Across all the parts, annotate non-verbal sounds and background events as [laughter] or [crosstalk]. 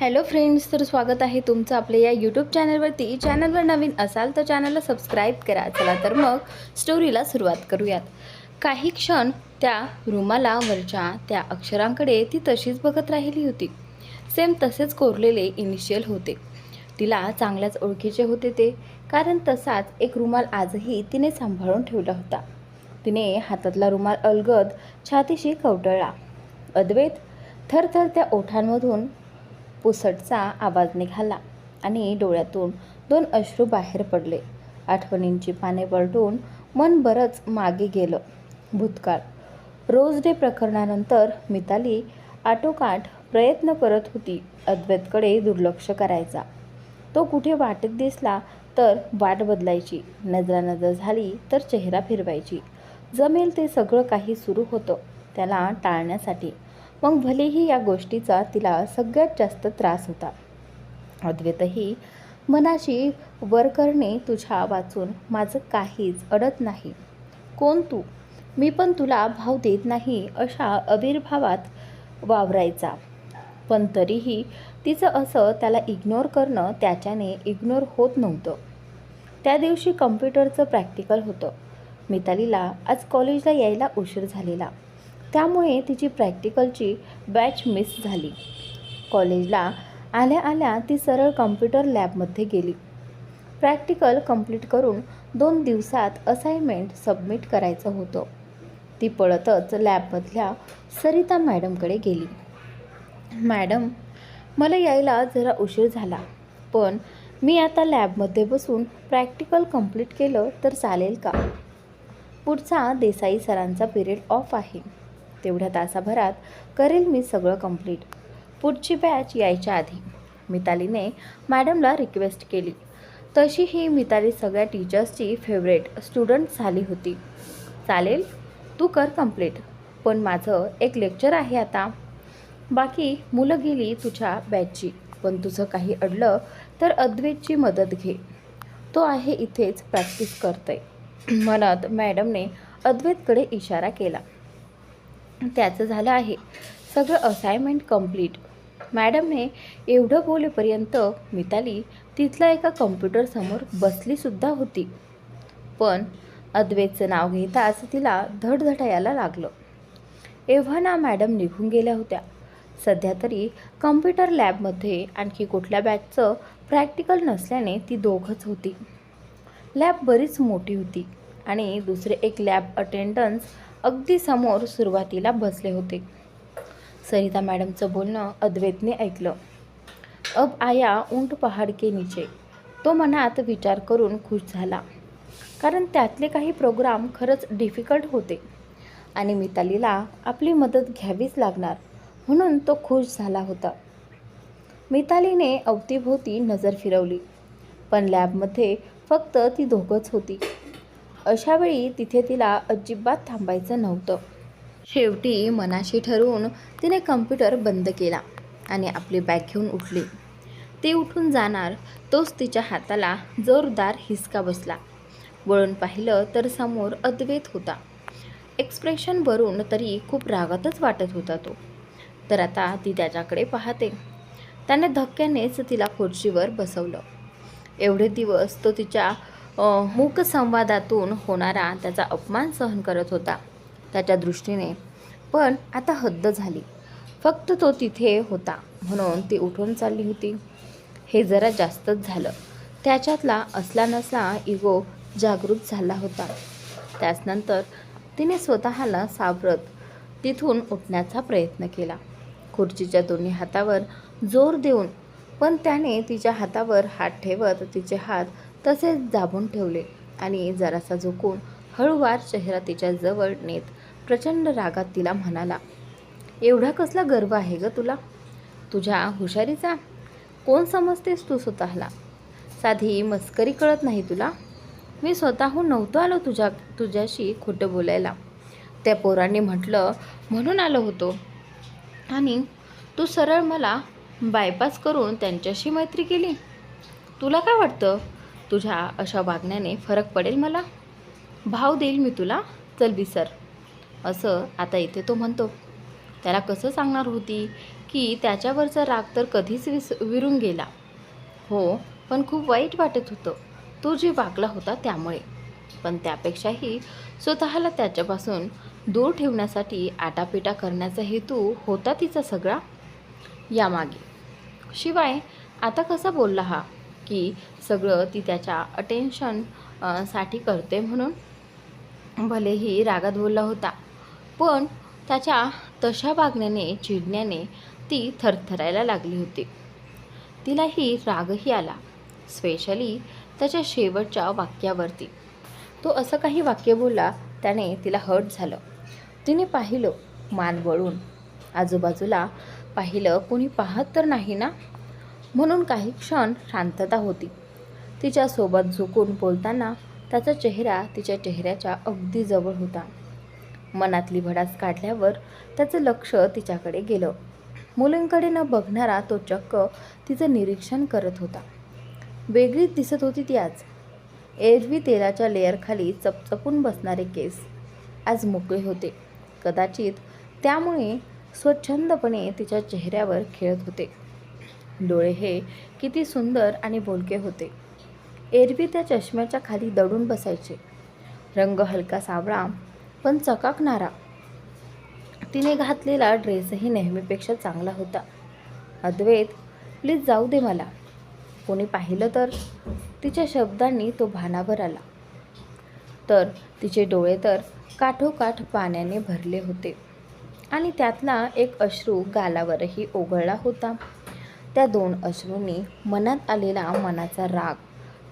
Hello friends तर स्वागत आहे तुमचं आपल्या या यूट्यूब चॅनलवरती चॅनलवर नवीन असाल तर चॅनलला सबस्क्राईब करा. चला तर मग स्टोरीला सुरुवात करूयात. काही क्षण त्या रुमाला वरच्या त्या अक्षरांकडे ती तशीच बघत राहिली होती. सेम तसेच कोरलेले इनिशियल होते. तिला चांगल्याच ओळखीचे होते ते कारण तसाच एक रुमाल आजही तिने सांभाळून ठेवला होता. तिने हातातला रुमाल अलगद छातीशी कवटळला. अद्वैत थरथर त्या ओठांमधून पुसटचा आवाज निघाला आणि डोळ्यातून दोन अश्रू बाहेर पडले. आठवणींची पाने पलटून मन बरंच मागे गेलं. भूतकाळ. रोज डे प्रकरणानंतर मिताली आटोकाट प्रयत्न करत होती अद्वैतकडे दुर्लक्ष करायचा. तो कुठे वाटेत दिसला तर वाट बदलायची. नजरानजर झाली तर चेहरा फिरवायची. जमेल ते सगळं काही सुरू होतं त्याला टाळण्यासाठी. मग भलेही या गोष्टीचा तिला सगळ्यात जास्त त्रास होता. अद्वैतही मनाशी वर करणे तुझ्या वाचून माझं काहीच अडत नाही. कोण तू? मी पण तुला भाव देत नाही अशा अविर्भावात वावरायचा. पण तरीही तिचं असं त्याला इग्नोर करणं त्याच्याने इग्नोर होत नव्हतं. त्या दिवशी कम्प्युटरचं प्रॅक्टिकल होतं. मितालीला आज कॉलेजला यायला उशीर झालेला. त्यामुळे तिची प्रॅक्टिकलची बॅच मिस झाली. कॉलेजला आल्या आल्या ती सरळ कम्प्युटर लॅबमध्ये गेली. प्रॅक्टिकल कंप्लीट करून दोन दिवसात असाइनमेंट सबमिट करायचं होतं. ती पळतच लॅबमधल्या सरिता मॅडमकडे गेली. मॅडम मला यायला जरा उशीर झाला पण मी आता लॅबमध्ये बसून प्रॅक्टिकल कंप्लीट केलं तर चालेल का? पुढचा देसाई सरांचा पिरियड ऑफ आहे. तेवढ्या तासाभरात करेल मी सगळं कंप्लीट. पुढची बॅच यायच्या आधी मितालीने मॅडमला रिक्वेस्ट केली. तशी ही मिताली सगळ्या टीचर्सची फेवरेट स्टुडंट झाली होती. चालेल तू कर कंप्लीट पण माझं एक लेक्चर आहे आता. बाकी मुलं गेली तुझ्या बॅचची पण तुझं काही अडलं तर अद्वैतची मदत घे. तो आहे इथेच प्रॅक्टिस करतोय. म्हणत मॅडमने अद्वैतकडे इशारा केला. त्याचं झालं आहे. सगळं असाइनमेंट कंप्लीट मॅडमने एवढं बोलेपर्यंत मिताली तिथल्या एका कम्प्युटरसमोर बसलीसुद्धा होती. पण अद्वैतचं नाव घेताच तिला धडधडायला लागलं. एव्हाना मॅडम निघून गेल्या होत्या. सध्या तरी कम्प्युटर लॅबमध्ये आणखी कुठल्या बॅचचं प्रॅक्टिकल नसल्याने ती दोघंच होती. लॅब बरीच मोठी होती आणि दुसरे एक लॅब अटेंडन्स अगदी समोर सुरुवातीला बसले होते. सरिता मॅडमचं बोलणं अद्वैतने ऐकलं. अब आया ऊंट पहाड के नीचे. तो मनात विचार करून खुश झाला. कारण त्यातले काही प्रोग्राम खरंच डिफिकल्ट होते. आणि मितालीला आपली मदत घ्यावीच लागणार. म्हणून तो खुश झाला होता. मितालीने अवतीभोवती नजर फिरवली. पण लॅबमध्ये फक्त ती दोघंच होती. अशावेळी तिथे तिला अजिबात थांबायचं नव्हतं. शेवटी मनाशी ठरवून तिने कम्प्युटर बंद केला आणि आपली बॅग घेऊन उठली. ती उठून जाणार तोच तिच्या हाताला जोरदार हिसका बसला. वळून पाहिलं तर समोर अद्वैत होता. एक्सप्रेशनवरून तरी खूप रागातच वाटत होता तो. तर आता ती त्याच्याकडे पाहते. त्याने धक्क्यानेच तिला खुर्चीवर बसवलं. एवढे दिवस तो तिच्या मूक संवादातून होणारा त्याचा अपमान सहन करत होता त्याच्या दृष्टीने. पण आता हद्द झाली. फक्त तो तिथे होता म्हणून ती उठून चालली होती. हे जरा जास्तच झालं. त्याच्यातला असला नसला इगो जागृत झाला होता. त्याचनंतर तिने स्वतःला सावरत तिथून उठण्याचा प्रयत्न केला. खुर्चीच्या दोन्ही हातावर जोर देऊन पण त्याने तिच्या हातावर हात ठेवत तिचे हात तसेच दाबून ठेवले आणि जरासा झोकून हळूवार चेहरा तिच्या जवळ नेत प्रचंड रागात तिला म्हणाला एवढा कसला गर्व आहे ग तुला? तुझ्या हुशारीचा? कोण समजतेस तू स्वतःला? साधी मस्करी कळत नाही तुला? मी स्वतःहून नव्हतो आलो तुझ्या तुझ्याशी खोटं बोलायला. त्या पोरांनी म्हटलं म्हणून आलो होतो. आणि तू सरळ मला बायपास करून त्यांच्याशी मैत्री केली. तुला काय वाटतं? तुझ्या अशा वागण्याने फरक पडेल मला? भाव देईल मी तुला चल विसर असं आता इथे तो म्हणतो. त्याला कसं सांगणार होती की त्याच्यावरचा राग तर कधीच विस विरून गेला. हो पण खूप वाईट वाटत होतं. तो जे वागला होता त्यामुळे. पण त्यापेक्षाही स्वतःला त्याच्यापासून दूर ठेवण्यासाठी आटापिटा करण्याचा हेतू होता तिचा सगळा? यामागे. शिवाय आता कसा बोलला हा? की सगळं ती त्याच्या अटेन्शनसाठी करते म्हणून. भलेही रागात बोलला होता पण त्याच्या तशा वागण्याने चिडण्याने ती थरथरायला लागली होती. तिलाही रागही आला स्पेशली त्याच्या शेवटच्या वाक्यावरती. तो असं काही वाक्य बोलला त्याने तिला हर्ट झालं. तिने पाहिलं मान वळून. आजूबाजूला पाहिलं कोणी पाहत तर नाही ना? म्हणून काही क्षण शांतता होती. तिच्यासोबत झुकून बोलताना त्याचा चेहरा तिच्या चेहऱ्याच्या अगदी जवळ होता. मनातली भडास काढल्यावर त्याचं लक्ष तिच्याकडे गेलं. मुलींकडे न बघणारा तो चक्क तिचं निरीक्षण करत होता. वेगळीच दिसत होती ती आज. एरवी तेलाच्या लेअरखाली चपचपून बसणारे केस आज मोकळे होते. कदाचित त्यामुळे स्वच्छंदपणे तिच्या चेहऱ्यावर खेळत होते. डोळे हे किती सुंदर आणि बोलके होते. एरवी त्या चष्म्याच्या खाली दडून बसायचे. रंग हलका सावळा पण चकाकणारा. तिने घातलेला ड्रेसही नेहमीपेक्षा चांगला होता. अद्वैत प्लीज जाऊ दे मला. कोणी पाहिलं तर? तिच्या शब्दांनी तो भानावर आला. तर तिचे डोळे तर काठोकाठ पाण्याने भरले होते आणि त्यातला एक अश्रू गालावरही ओघळला होता. त्या दोन अश्रूंनी मनात आलेला मनाचा राग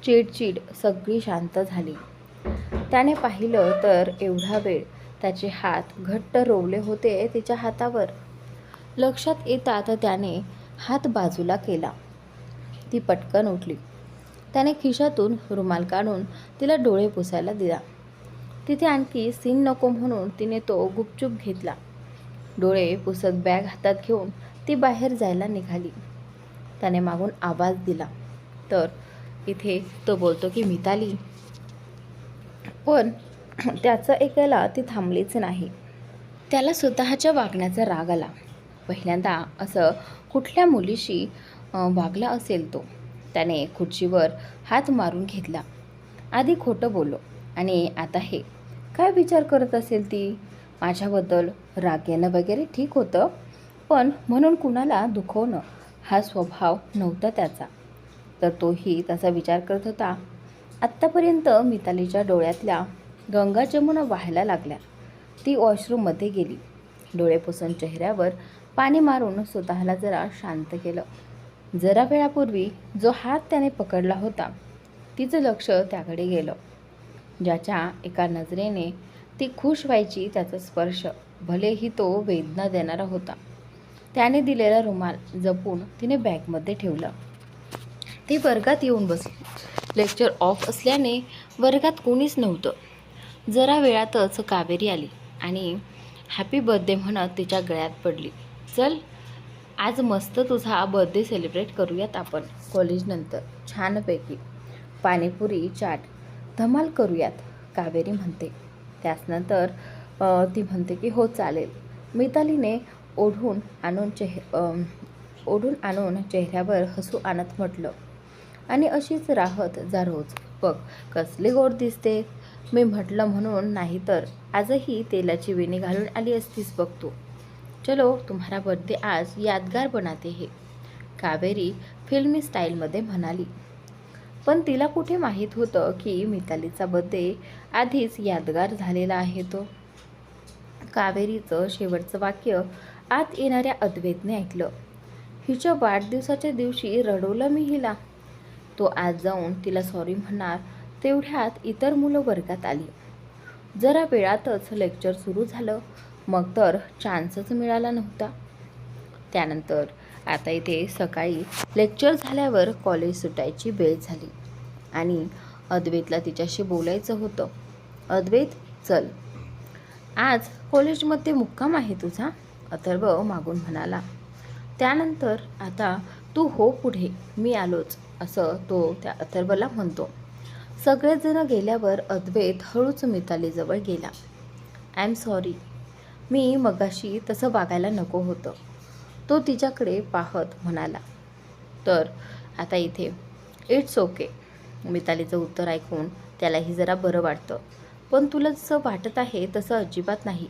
चिडचिड सगळी शांत झाली. त्याने पाहिलं तर एवढा वेळ त्याचे हात घट्ट रोवले होते तिच्या हातावर. लक्षात येतात त्याने हात बाजूला केला. ती पटकन उठली. त्याने खिशातून रुमाल काढून तिला डोळे पुसायला दिला. तिथे आणखी सीन नको म्हणून तिने तो गुपचूप घेतला. डोळे पुसत बॅग हातात घेऊन ती बाहेर जायला निघाली. त्याने मागून आवाज दिला. तर इथे तो बोलतो की मिताली. पण त्याचं ऐकायला ती थांबलीच नाही. त्याला स्वतःच्या वागण्याचा राग आला. पहिल्यांदा असं कुठल्या मुलीशी वागला असेल तो त्याने खुर्चीवर हात मारून घेतला. आधी खोटं बोललो. आणि आता हे काय विचार करत असेल ती? माझ्याबद्दल राग येणं वगैरे ठीक होतं पण म्हणून कुणाला दुखवणं हा स्वभाव नव्हता त्याचा. तर तोही त्याचा विचार करत होता. आत्तापर्यंत मितालीच्या डोळ्यातल्या गंगा जमुना व्हायला लागल्या. ती वॉशरूममध्ये गेली. डोळे पुसून चेहऱ्यावर पाणी मारून स्वतःला जरा शांत केलं. जरा वेळापूर्वी जो हात त्याने पकडला होता तिचं लक्ष त्याकडे गेलं. ज्याच्या एका नजरेने ती खुश व्हायची त्याचा स्पर्श भलेही तो वेदना देणारा होता. त्याने दिलेला रुमाल जपून तिने बॅगमध्ये ठेवला. ती वर्गात येऊन बसली. लेक्चर ऑफ असल्याने वर्गात कोणीच नव्हतं. जरा वेळातच कावेरी आली आणि हॅपी बर्थडे म्हणत तिच्या गळ्यात पडली. चल आज मस्त तुझा बर्थडे सेलिब्रेट करूयात आपण कॉलेजनंतर छानपैकी. पाणीपुरी चाट. धमाल करूयात कावेरी म्हणते. त्याचनंतर ती म्हणते की हो चालेल. मितालीने ओढून आणून चेह ओढून आणून चेहऱ्यावर हसू आणत म्हटलं. आणि अशीच राहत जा रोज. बघ कसली गोड दिसते. मी म्हटलं म्हणून नाही तर आजही तेलाची वेणी घालून आली असतीस बघ तू. चलो तुम्हाला बर्थडे आज यादगार बनाते हे. कावेरी फिल्मी स्टाईलमध्ये म्हणाली. पण तिला कुठे माहीत होतं की मितालीचा बर्थडे आधीच यादगार झालेला आहे तो? कावेरीचं शेवटचं वाक्य आत येणाऱ्या अद्वैतने ऐकलं. हिच्या वाढदिवसाच्या दिवशी रडवलं मी हिला. तो आज जाऊन तिला सॉरी म्हणणार तेवढ्यात इतर मुलं वर्गात आली. जरा वेळातच लेक्चर सुरू झालं. मग तर चान्सच मिळाला नव्हता. त्यानंतर आता इथे सकाळी लेक्चर झाल्यावर कॉलेज सुटायची वेळ झाली आणि अद्वैतला तिच्याशी बोलायचं होतं. अद्वैत चल. आज कॉलेजमध्ये मुक्काम आहे तुझा? अथर्व मागून म्हणाला त्यानंतर आता तू हो पुढे मी आलोच असं तो त्या अथर्वला म्हणतो. सगळेजण गेल्यावर अद्वैत हळूच मितालीजवळ गेला. आय एम सॉरी मी मगाशी तसं वागायला नको होतं. तो तिच्याकडे पाहत म्हणाला तर आता इथे. इट्स ओके मितालीचं उत्तर ऐकून त्यालाही जरा बरं वाटतं. पण तुला जसं वाटत आहे तसं अजिबात नाही.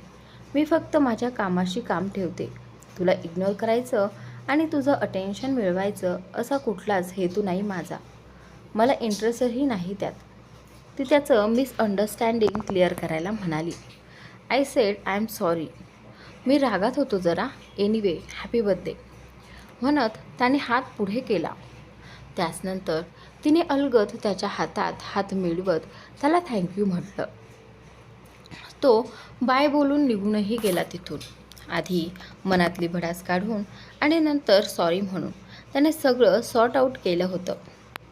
मी फक्त माझ्या कामाशी काम ठेवते. तुला इग्नोर करायचं आणि तुझं अटेन्शन मिळवायचं असा कुठलाच हेतू नाही माझा. मला इंटरेस्टही नाही त्यात. ती त्याचं मिसअंडरस्टँडिंग क्लिअर करायला म्हणाली. I said I am sorry मी रागात होतो जरा. एनिवे हॅपी बर्थडे म्हणत त्याने हात पुढे केला. त्याचनंतर तिने अलगद त्याच्या हातात हात मिळवत त्याला थँक्यू म्हटलं. तो बाय बोलून निघूनही गेला तिथून. आधी मनातली भडास काढून आणि नंतर सॉरी म्हणून त्याने सगळं सॉर्ट आऊट केलं होतं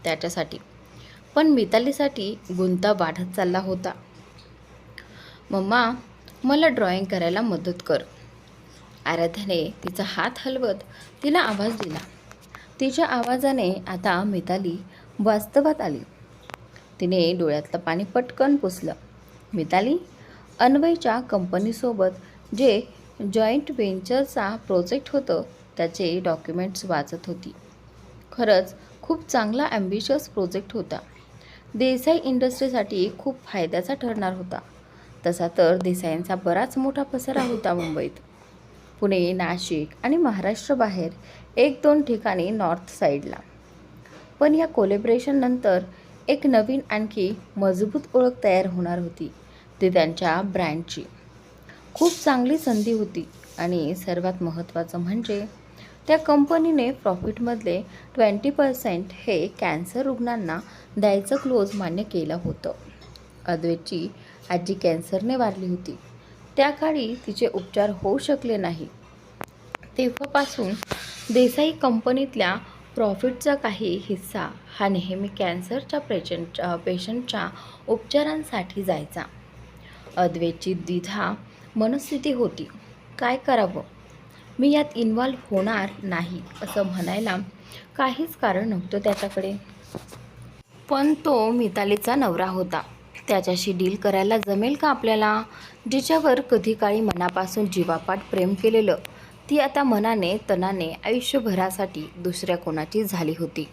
त्याच्यासाठी. पण मितालीसाठी गुंता वाढत चालला होता. मम्मा मला ड्रॉइंग करायला मदत कर. आराध्याने तिचा हात हलवत तिला आवाज दिला. तिच्या आवाजाने आता मिताली वास्तवात आली. तिने डोळ्यातलं पाणी पटकन पुसलं. मिताली अन्वयच्या कंपनीसोबत जे जॉईंट व्हेंचरचा प्रोजेक्ट होतं त्याचे डॉक्युमेंट्स वाचत होती. खरंच खूप चांगला ॲम्बिशियस प्रोजेक्ट होता. देसाई इंडस्ट्रीसाठी खूप फायद्याचा ठरणार होता. तसा तर देसाईंचा बराच मोठा पसारा होता मुंबईत. पुणे नाशिक आणि महाराष्ट्राबाहेर एक दोन ठिकाणी नॉर्थ साईडला. पण या कोलेब्रेशननंतर एक नवीन आणखी मजबूत ओळख तयार होणार होती. ती त्यांच्या ब्रँडची. खूप चांगली संधी होती आणि सर्वात महत्त्वाचं म्हणजे त्या कंपनीने प्रॉफिटमधले ट्वेंटी पर्सेंट हे कॅन्सर रुग्णांना द्यायचं क्लोज मान्य केलं होतं. अद्वैतची आजी कॅन्सरने वारली होती. त्या काळी तिचे उपचार होऊ शकले नाही. तेव्हापासून देसाई कंपनीतल्या प्रॉफिटचा काही हिस्सा हा नेहमी कॅन्सरच्या पेशंट पेशंटच्या उपचारांसाठी जायचा. अद्वेची द्विधा मनस्थिती होती. काय करावं? मी यात इन्व्हॉल्व होणार नाही असं म्हणायला काहीच कारण नव्हतं त्याच्याकडे. पण तो मितालीचा नवरा होता. त्याच्याशी डील करायला जमेल का आपल्याला? जिच्यावर कधी काळी मनापासून जीवापाट प्रेम केलेलं ती आता मनाने तनाने आयुष्यभरासाठी दुसऱ्या कोणाची झाली होती.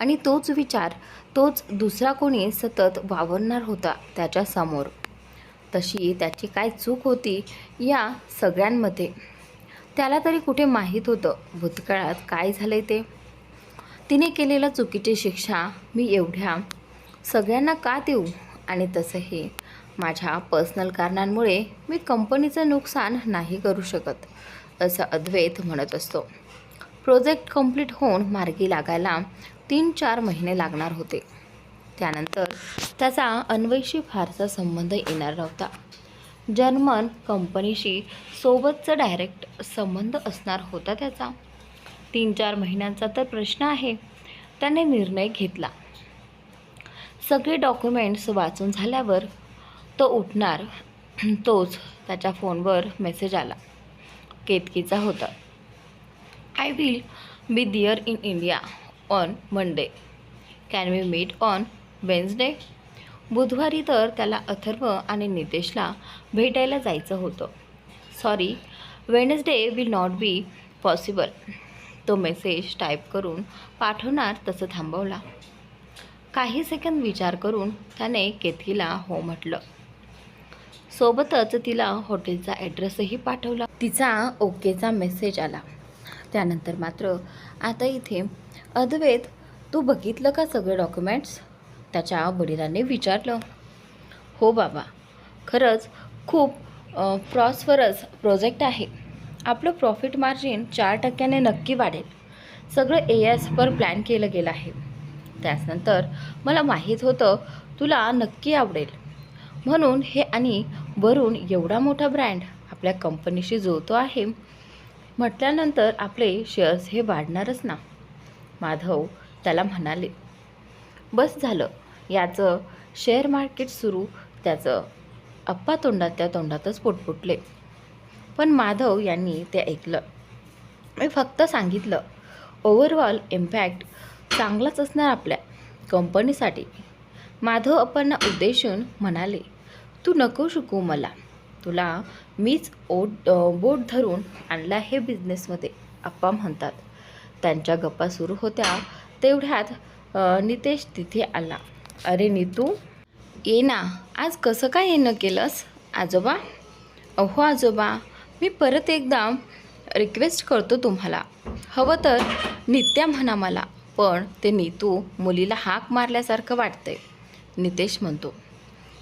आणि तोच विचार तोच दुसरा कोणी सतत वावरणार होता त्याच्यासमोर. तशी त्याची काय चूक होती या सगळ्यांमध्ये. त्याला तरी कुठे माहीत होतं? भूतकाळात काय झालं ते? तिने केलेल्या चुकीची शिक्षा मी एवढ्या सगळ्यांना का देऊ? आणि तसंही माझ्या पर्सनल कारणांमुळे मी कंपनीचं नुकसान नाही करू शकत असं अद्वैत म्हणत असतो. प्रोजेक्ट कंप्लीट होऊन मार्गी लागायला तीन चार महिने लागणार होते. त्यानंतर त्याचा अन्वयशी फारसा संबंध येणार नव्हता. जर्मन कंपनीशी सोबतचा डायरेक्ट संबंध असणार होता त्याचा. तीन चार महिन्यांचा तर प्रश्न आहे. त्याने निर्णय घेतला. सगळे डॉक्युमेंट्स वाचून झाल्यावर तो उठणार. तोच त्याच्या फोनवर मेसेज आला. केतकीचा होता. I will be there in India on Monday can we meet on Wednesday? बुधवारी तर त्याला अथर्व आणि नितेशला भेटायला जायचं होतं. Sorry Wednesday will not be possible तो मेसेज टाईप करून पाठवणार तसं थांबवला. काही सेकंद विचार करून त्याने केथीला हो म्हटलं. सोबतच तिला हॉटेलचा ॲड्रेसही पाठवला. तिचा ओकेचा मेसेज आला. त्यानंतर मात्र आता इथे अद्वैत तू बघितलं का सगळे डॉक्युमेंट्स? त्याच्या वडिलांनी विचारलं हो बाबा खरंच खूप प्रॉस्फरस प्रोजेक्ट आहे. आपलं प्रॉफिट मार्जिन चार टक्क्याने नक्की वाढेल. सगळं ए एस पर प्लॅन केलं गेलं आहे. त्याचनंतर मला माहीत होतं तुला नक्की आवडेल. म्हणून हे आणि वरून एवढा मोठा ब्रँड आपल्या कंपनीशी जुळतो आहे. म्हटल्यानंतर आपले शेअर्स हे वाढणारच ना. माधव त्याला म्हणाले बस झालं. याचं शेअर मार्केट सुरू त्याचं अप्पा तोंडात त्या तोंडातच पुटपुटले पण माधव यांनी ते ऐकलं. मी फक्त सांगितलं ओव्हरऑल इम्पॅक्ट चांगलाच असणार आपल्या कंपनीसाठी माधव अप्पांना उद्देशून म्हणाले तू नको शिकू मला. तुला मीच ओट बोट धरून आणला हे बिझनेसमध्ये अप्पा म्हणतात. त्यांच्या गप्पा सुरू होत्या तेवढ्यात नितेश तिथे आला. अरे नीतू ये ना. आज कसं काय येणं केलंस? आजोबा? अहो आजोबा मी परत एकदा रिक्वेस्ट करतो तुम्हाला. हवं तर नित्या म्हणा मला पण ते नीतू मुलीला हाक मारल्यासारखं वाटतंय. नितेश म्हणतो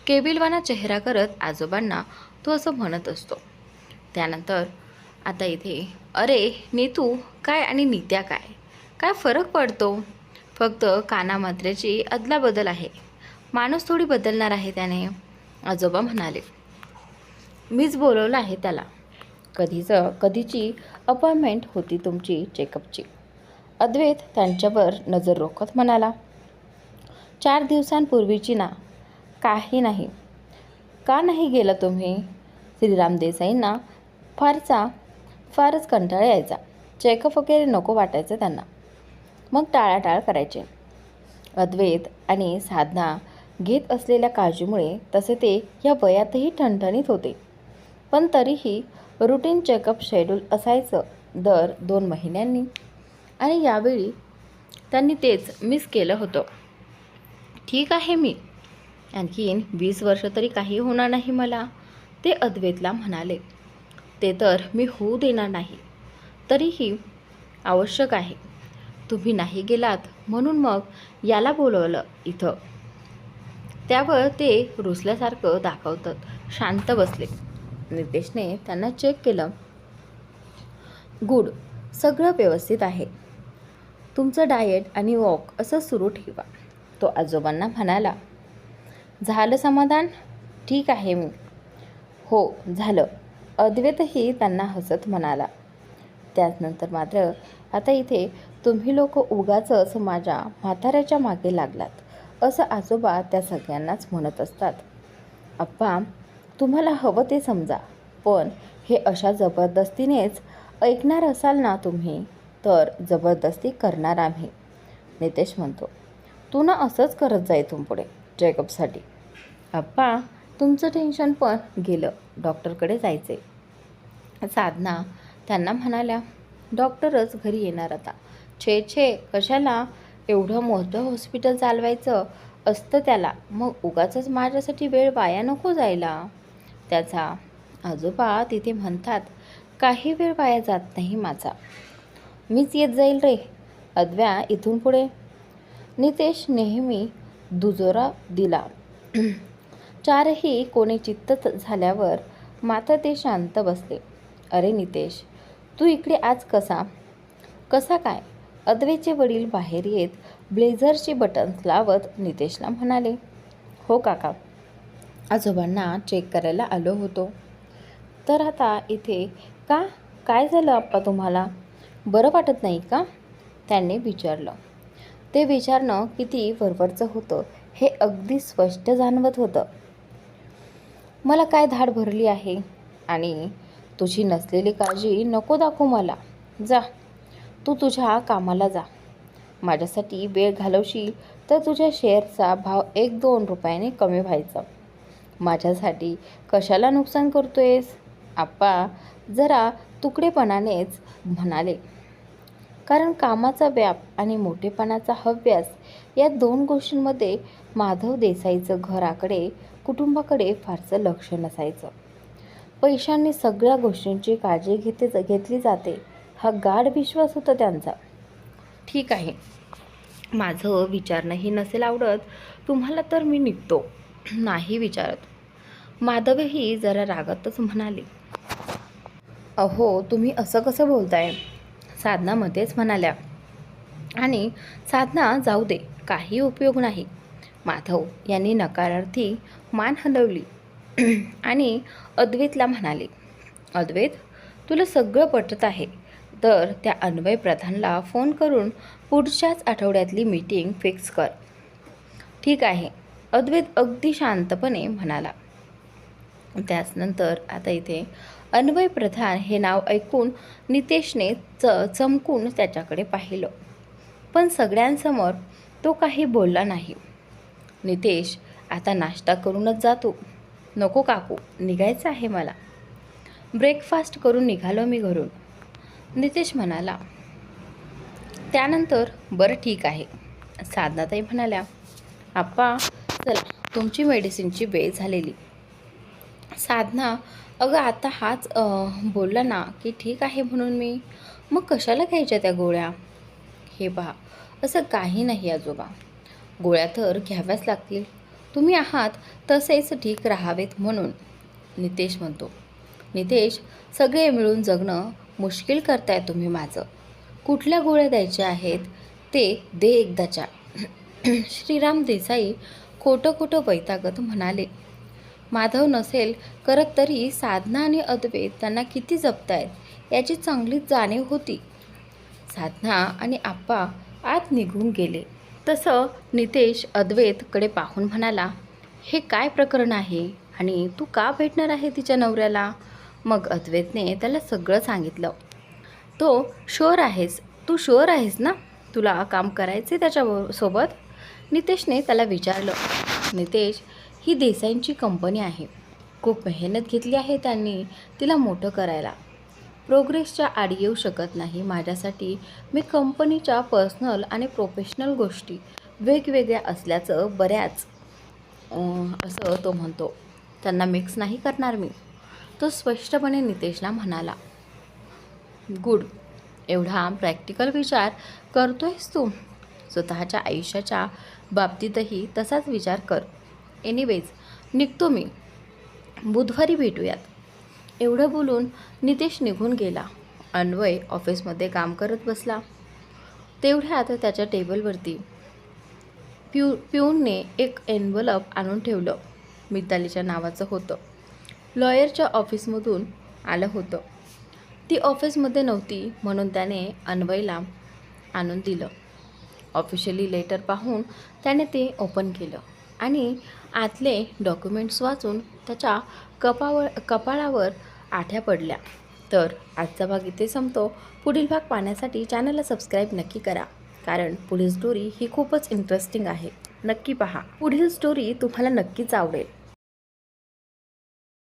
केबिलवाना चेहरा करत आजोबांना तो असं म्हणत असतो. त्यानंतर आता इथे अरे नीतू काय आणि नित्या काय? काय फरक पडतो? फक्त कानामात्र्याची अदलाबदल आहे. माणूस थोडी बदलणार आहे त्याने आजोबा म्हणाले. मीच बोलवलं आहे त्याला. कधीचं कधीची अपॉइंटमेंट होती तुमची चेकअपची अद्वैत त्यांच्यावर नजर रोखत म्हणाला चार दिवसांपूर्वीची ना काही नाही. का नाही गेला तुम्ही? श्रीराम देसाईंना फारसा फारच कंटाळा यायचा. चेकअप वगैरे नको वाटायचं त्यांना. मग टाळाटाळ करायचे. अद्वैत आणि साधना घेत असलेल्या काळजीमुळे तसे ते या वयातही ठणठणीत होते. पण तरीही रुटीन चेकअप शेड्यूल असायचं दर दोन महिन्यांनी. आणि यावेळी त्यांनी तेच मिस केलं होतं. ठीक आहे मी. आणखीन वीस वर्ष तरी काही होणार नाही मला ते अद्वैतला म्हणाले. ते तर मी होऊ देणार नाही. तरीही आवश्यक आहे. तुम्ही नाही गेलात म्हणून मग याला बोलवलं इथं. त्यावर ते रुसल्यासारखं दाखवतात. शांत बसले. नितेशने त्यांना चेक केलं. गुड सगळं व्यवस्थित आहे. तुमचं डाएट आणि वॉक असं सुरू ठेवा तो आजोबांना म्हणाला. झालं समाधान? ठीक आहे मी. हो झालं अद्वैतही त्यांना हसत म्हणाला. त्याचनंतर मात्र आता इथे तुम्ही लोक उगाचंच माझ्या म्हाताऱ्याच्या मागे लागलात. असं आजोबा त्या सगळ्यांनाच म्हणत असतात. अप्पा तुम्हाला हवं ते समजा. पण हे अशा जबरदस्तीनेच ऐकणार असाल ना तुम्ही तर जबरदस्ती करणार आम्ही. नितेश म्हणतो तू ना असंच करत जाय इथून पुढे चेकअपसाठी अप्पा तुमचं टेन्शन पण गेलं. डॉक्टरकडे जायचे. साधना त्यांना म्हणाल्या डॉक्टरच घरी येणार आता. छे छे कशाला? एवढं मोठं हॉस्पिटल चालवायचं? असतं त्याला. मग उगाचच माझ्यासाठी वेळ वाया नको जायला. त्याचा आजोबा तिथे म्हणतात काही वेळ वाया जात नाही माझा. मीच येत जाईल रे. अद्व्या इथून पुढे. नितेश नेहमी दुजोरा दिला. [clears throat] चारही कोणी चित्त झाल्यावर मात्र ते शांत बसले. अरे नितेश तू इकडे आज कसा? कसा काय? अद्वेचे वडील बाहेर येत ब्लेझरचे बटन्स लावत नितेशला म्हणाले हो काका. आजोबांना चेक करायला आलो होतो. तर आता इथे का? काय झालं आप्पा तुम्हाला? बरं वाटत नाही का? त्यांनी विचारलं. ते विचारणं किती वरवरचं होतं हे अगदी स्पष्ट जाणवत होतं. मला काय धाड भरली आहे आणि तुझी नसलेली काळजी नको दाखवू मला. जा. तू तुझ्या कामाला जा. माझ्यासाठी वेळ घालवशील तर तुझ्या शेअरचा भाव एक दोन रुपयाने कमी व्हायचा. माझ्यासाठी कशाला नुकसान करतोयस? आप्पा जरा तुकडेपणानेच म्हणाले. कारण कामाचा व्याप आणि मोठेपणाचा हव्यास या दोन गोष्टींमध्ये माधव देसाईचं घराकडे कुटुंबाकडे फारसं लक्ष नसायचं. पैशांनी सगळ्या गोष्टींची काळजी घेते घेतली जाते. हा गाढ विश्वास होता त्यांचा. ठीक आहे. माझं विचारणंही नसेल आवडत तुम्हाला तर मी निघतो. नाही विचारत. माधवही जरा रागातच म्हणाले. अहो तुम्ही असं कसं बोलताय? साधनामध्येच म्हणाल्या. आणि साधना जाऊ दे काही उपयोग नाही. माधव यांनी नकारार्थी मान हलवली. आणि अद्वैतला म्हणाले अद्वैत तुला सगळं पटत आहे. तर त्या अन्वय प्रधानला फोन करून पुढच्याच आठवड्यातली मीटिंग फिक्स कर. ठीक आहे अद्वैत अगदी शांतपणे म्हणाला. त्याचनंतर आता इथे अन्वय प्रधान हे नाव ऐकून नितेशने च चमकून त्याच्याकडे पाहिलं. पण सगळ्यांसमोर तो काही बोलला नाही. नितेश आता नाश्ता करूनच जातो नको काकू निघायचं आहे मला. ब्रेकफास्ट करून निघालो मी घरून. नितेश म्हणाला त्यानंतर बरं ठीक आहे. साधनाताई म्हणाल्या आप्पा चला तुमची मेडिसिनची वेळ झालेली. साधना अगं आता हाच बोलला ना की ठीक आहे म्हणून मी. मग कशाला घ्यायच्या त्या गोळ्या? हे पहा असं काही नाही आजोबा. गोळ्या तर घ्याव्याच लागतील. तुम्ही आहात तसेच ठीक राहावेत म्हणून नितेश म्हणतो. नितेश सगळे मिळून जगणं मुश्किल करताय तुम्ही माझं. कुठल्या गोळ्या द्यायच्या आहेत? ते दे एकदाच्या. [clears throat] श्रीराम देसाई खोटं खोटं वैतागत म्हणाले. माधव नसेल करत तरी साधना आणि अद्वैत त्यांना किती जपतायत याची चांगलीच जाणीव होती. साधना आणि आप्पा आत निघून गेले. तसं नितेश अद्वैतकडे पाहून म्हणाला हे काय प्रकरण आहे? आणि तू का भेटणार आहे तिच्या नवऱ्याला? मग अद्वैतने त्याला सगळं सांगितलं. तो शुअर आहेस. तू शुअर आहेस ना? तुला काम करायचे त्याच्या सोबत नितेशने त्याला विचारलं. नितेश ही देसाईंची कंपनी आहे. खूप मेहनत घेतली आहे त्यांनी तिला मोठं करायला. प्रोग्रेसच्या आड येऊ शकत नाही. माझ्यासाठी मी कंपनीच्या पर्सनल आणि प्रोफेशनल गोष्टी वेगवेगळ्या असल्याचं बऱ्याच असं तो म्हणतो. त्यांना मिक्स नाही करणार मी. तो स्पष्टपणे नितेशला म्हणाला गुड. एवढा प्रॅक्टिकल विचार करतोयस तू. स्वतःच्या आयुष्याच्या बाबतीतही तसाच विचार कर. एनिवेज निघतो मी. बुधवारी भेटूयात. एवढं बोलून नितेश निघून गेला. अन्वय ऑफिसमध्ये काम करत बसला. तेवढ्यात त्याच्या टेबलवरती प्यू प्यूनने एक एनवलप आणून ठेवलं. मितालीच्या नावाचं होतं. लॉयरच्या ऑफिसमधून आलं होतं. ती ऑफिसमध्ये नव्हती म्हणून त्याने अन्वयला आणून दिलं. ऑफिशियली लेटर पाहून त्याने ते ओपन केलं. आणि आतले डॉक्युमेंट्स वाचून त्याच्या कपावर कपाळावर आठ्या पडल्या. तर आजचा भाग इथे संपतो. पुढील भाग पाहण्यासाठी चॅनलला सबस्क्राईब नक्की करा. कारण पुढील स्टोरी ही खूपच इंटरेस्टिंग आहे. नक्की पहा. पुढील स्टोरी तुम्हाला नक्कीच आवडेल.